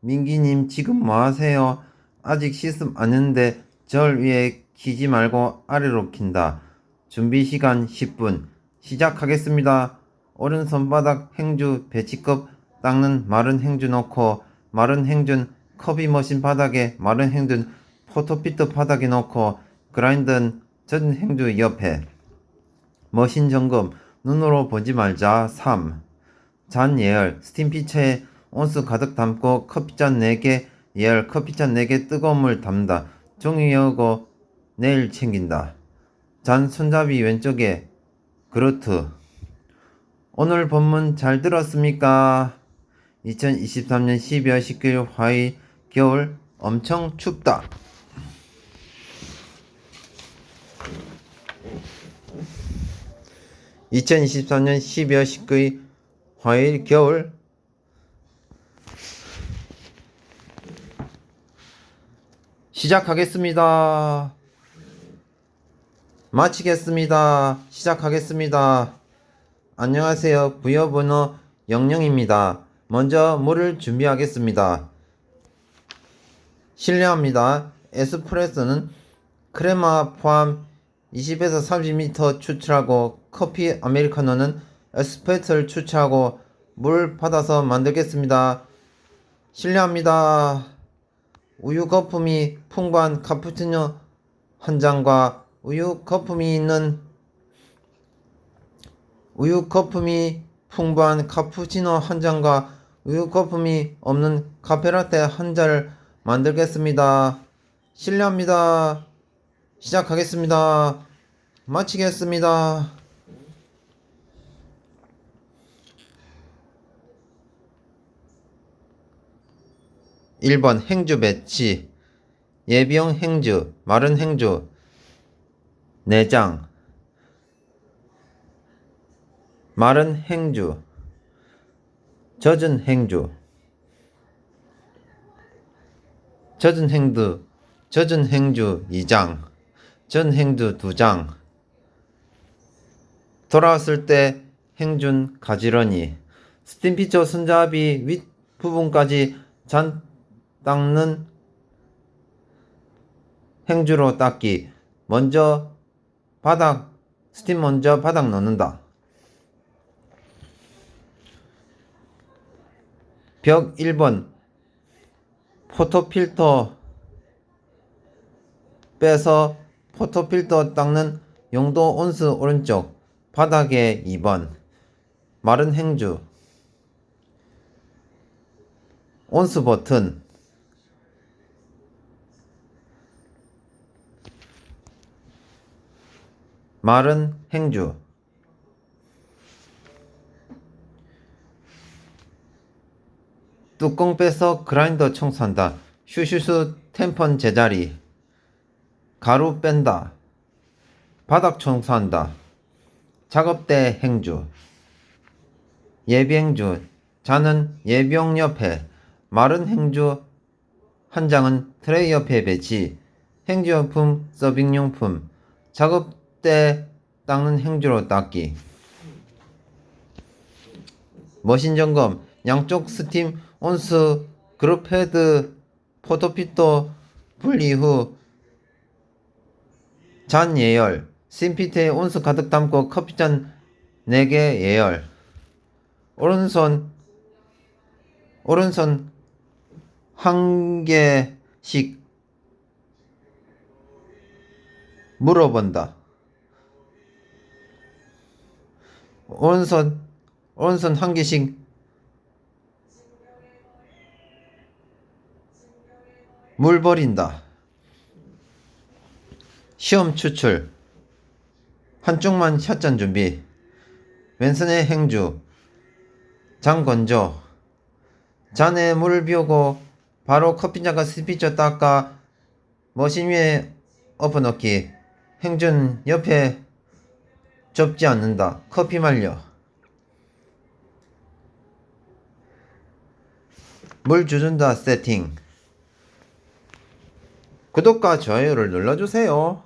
민기님 지금 뭐 하세요? 아직 시습 안 했는데 절 위에 키지 말고 아래로 킨다. 준비 시간 10분. 시작하겠습니다. 오른 손 바닥 행주 배치컵 닦는 마른 행주 넣고 마른 행준 커비 머신 바닥에 마른 행준 포토피트 바닥에 넣고 그라인드는 젖은 행주 옆에 머신 점검 눈으로 보지 말자 3. 잔 예열 스팀 피처에 온수 가득 담고 커피잔 4개 예열 커피잔 4개 뜨거운 물 담다 종이 여고 내일 챙긴다 잔 손잡이 왼쪽에 그루트 오늘 본문 잘 들었습니까? 2023년 12월 19일 화요일 겨울 엄청 춥다. (2023년 12월 19일) 화요일 겨울 시작하겠습니다. 마치겠습니다. 시작하겠습니다. 안녕하세요. 부여번호 00입니다. 먼저 물을 준비하겠습니다. 실례합니다. 에스프레소는 크레마 포함 20에서 30ml 추출하고 커피 아메리카노는 에스프레소를 추출하고 물 받아서 만들겠습니다. 실례합니다. 우유 거품이 풍부한 카푸치노 한 잔과 우유 거품이 있는 우유 거품이 풍부한 카푸치노 한 잔과 우유 거품이 없는 카페라떼 한 잔을 만들겠습니다. 실례합니다. 시작하겠습니다. 마치겠습니다. 1번 행주 배치 예비용 행주 마른 행주 내장 마른 행주 젖은 행주 젖은 행주 젖은 행주 2장 전 행주 2장. 돌아왔을 때 행준 가지런히 스팀피처 손잡이 윗 부분까지 잔 닦는 행주로 닦기. 먼저 바닥, 스팀 먼저 바닥 넣는다. 벽 1번 포토필터 빼서 포토필터 닦는 용도 온수 오른쪽 바닥에 2번 마른 행주 온수 버튼 마른 행주. 뚜껑 빼서 그라인더 청소한다. 슈슈슈 템펀 제자리. 가루 뺀다. 바닥 청소한다. 작업대 행주. 예비행주. 잔은 예비용 옆에. 마른 행주. 한 장은 트레이 옆에 배치. 행주용품 서빙용품. 작업 대 닦는 행주로 닦기. 머신 점검. 양쪽 스팀 온수 그룹 헤드 포토피터 분리 후 잔 예열. 심피트에 온수 가득 담고 커피잔 4개 예열. 오른손 오른손 한 개씩 물어본다. 오른손 오른손 한 개씩 물 버린다. 시험 추출. 한쪽만 샷잔 준비. 왼손에 행주. 장 건져. 잔에 물을 비우고 바로 커피잔과 스피처 닦아 머신 위에 엎어놓기. 행준 옆에 접지 않는다. 커피 말려. 물 주준다 세팅. 구독과 좋아요를 눌러주세요